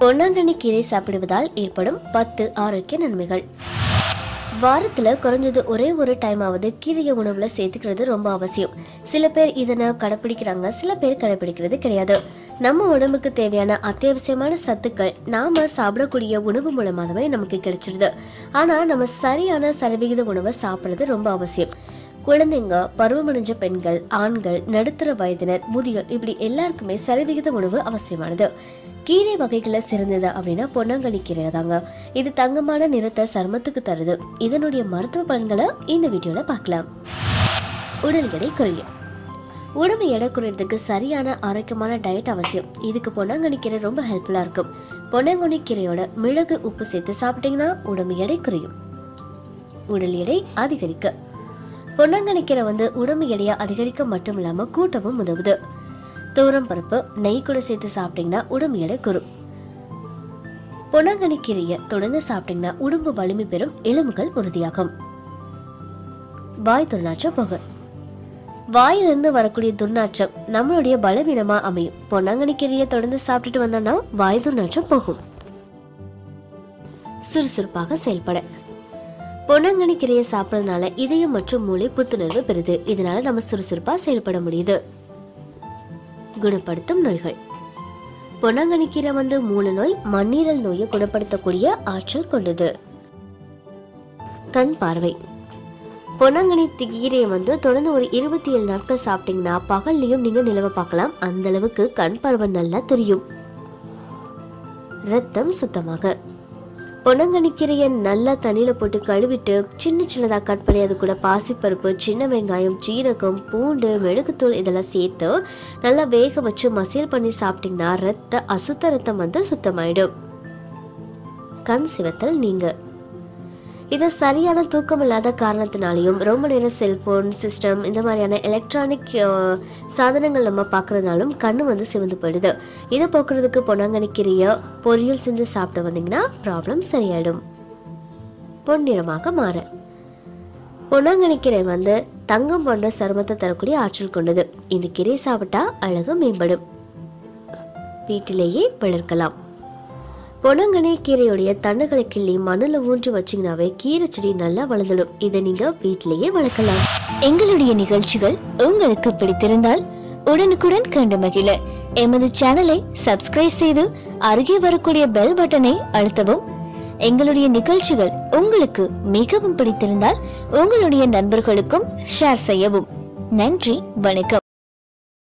பொன்னாங்கண்ணி கீரை சாப்பிடுவதால் ஏற்படும் பத்து ஆரோக்கிய நன்மைகள். வாரத்தில் குறைஞ்சது ஒரே ஒரு டைம் ஆவது கீரையை உணவில் சேர்த்துக்கிறது ரொம்ப அவசியம். சில பேர் இதனை கடைப்பிடிக்கிறாங்க சில பேர் கடைப்பிடிக்கிறது கிடையாது. நம்ம உடம்புக்கு தேவையான அத்தியாவசியமான சத்துக்கள் நாம சாப்பிடக்கூடிய உணவு மூலமாகவே நமக்கு கிடைச்சிருது. ஆனால் நம்ம சரியான சரிவிகித உணவை சாப்பிட்றது ரொம்ப அவசியம். குழந்தைங்க பருவமடைஞ்ச பெண்கள் ஆண்கள் நடுத்தர வயதினர் முதியோர் இப்படி எல்லாருக்குமே சரிவிகித உணவு அவசியமானது. கீரை வகைகளில் சிறந்தது அப்படின்னா பொன்னாங்கண்ணி கீரை தாங்க இது தங்கமான நிறத்தை சருமத்துக்கு தருது. இதனுடைய மருத்துவ பலன்களை இந்த வீடியோல பார்க்கலாம். உடல் எடை குறையும் உடம்பு எடை குறையிறதுக்கு சரியான ஆரோக்கியமான டயட் அவசியம். இதுக்கு பொன்னாங்கண்ணி கீரை ரொம்ப ஹெல்ப்ஃபுல்லா இருக்கும். பொன்னாங்கண்ணி கீரையோட மிளகு உப்பு சேர்த்து சாப்பிட்டீங்கன்னா உடம்பு எடை குறையும். உடல் எடை அதிகரிக்க. பொன்னாங்கண்ணி கீரை வந்து உடம்பு எடையை அதிகரிக்க மட்டும் இல்லாம கூட்டவும் உதவுது. தூரம் பருப்பு நெய் கூட சேர்த்து சாப்பிட்டீங்கன்னா உடம்பு எடை குறும். பொன்னாங்கண்ணி கீரையை தொடர்ந்து சாப்பிட்டீங்கன்னா உடம்பு வலிமை பெறும் எலும்புகள் உறுதியாகும். வாய் துர்நாற்றம் போக. வாயிலிருந்து வரக்கூடிய துர்நாற்றம் நம்மளுடைய பலவீனமா அமையும். பொன்னாங்கண்ணி கீரையை தொடர்ந்து சாப்பிட்டுட்டு வந்தோம்னா வாய் துர்நாற்றம் போகும். சுறுசுறுப்பாக செயல்பட. பொன்னாங்கண்ணி கீரையை சாப்பிட்றதுனால இதயம் மற்றும் மூளை புத்துணர்வு பெறுது. இதனால நம்ம சுறுசுறுப்பாக செயல்பட முடியுது. குணப்படுத்தும் நோய்கள். பொன்னாங்கண்ணி கீரை வந்து மூல நோய் மண்ணீரல் நோயை குணப்படுத்தக்கூடிய ஆற்றல் கொண்டது. கண் பார்வை. பொன்னாங்கண்ணி தி- கீரையை வந்து தொடர்ந்து ஒரு இருபத்தி ஏழு நாட்கள் சாப்பிட்டீங்கன்னா பகல்லையும் நீங்க நிலவ பார்க்கலாம். அந்த அளவுக்கு கண் பார்வை நல்லா தெரியும். ரத்தம் சுத்தமாக. பொன்னாங்கண்ணி நல்லா தண்ணியில் போட்டு கழுவிட்டு சின்ன சின்னதாக கட் பண்ணி அது கூட பாசிப்பருப்பு சின்ன வெங்காயம் ஜீரகம் பூண்டு மெழுகுத்தூள் இதெல்லாம் சேர்த்து நல்லா வேக வச்சு மசியல் பண்ணி சாப்பிட்டிங்கன்னா ரத்த அசுத்த ரத்தம் வந்து சுத்தமாயிடும். கண் சிவத்தல் நீங்கள் இது சரியான தூக்கம் இல்லாத காரணத்தினாலையும் ரொம்ப நேரம் செல்போன் சிஸ்டம் இந்த மாதிரியான எலக்ட்ரானிக் சாதனங்கள் நம்ம பார்க்கறதுனாலும் கண்ணு வந்து சிவந்து போயிடுது. இதை போக்குறதுக்கு பொன்னாங்கண்ணி பொரியல் செஞ்சு சாப்பிட்டு வந்தீங்கன்னா ப்ராப்ளம் சரியாயிடும். பொன்னிறமாக மாற. பொன்னாங்கண்ணி கீரை வந்து தங்கம் போன்ற சருமத்தை தரக்கூடிய ஆற்றல் கொண்டது. இந்த கீரை சாப்பிட்டா அழகு மேம்படும். வீட்டிலேயே வளர்க்கலாம். பொன்னாங்கண்ணி கீரையுடைய தண்டுகளை கிள்ளி மண்ணில் ஊன்றி வச்சீங்கன்னாவே கீரை செடி நல்லா வளர்ந்துடும். இதை நீங்க வீட்டிலேயே வளர்க்கலாம். எங்களுடைய நிகழ்ச்சிகள் உங்களுக்கு பிடித்திருந்தால் உடனுக்குடன் கண்டு மகிழ. எமது சேனலை சப்ஸ்கிரைப் செய்து அருகே வரக்கூடிய பெல் பட்டனை அழுத்தவும். எங்களுடைய நிகழ்ச்சிகள் உங்களுக்கு மிகவும் பிடித்திருந்தால் உங்களுடைய நண்பர்களுக்கும் ஷேர் செய்யவும். நன்றி வணக்கம்.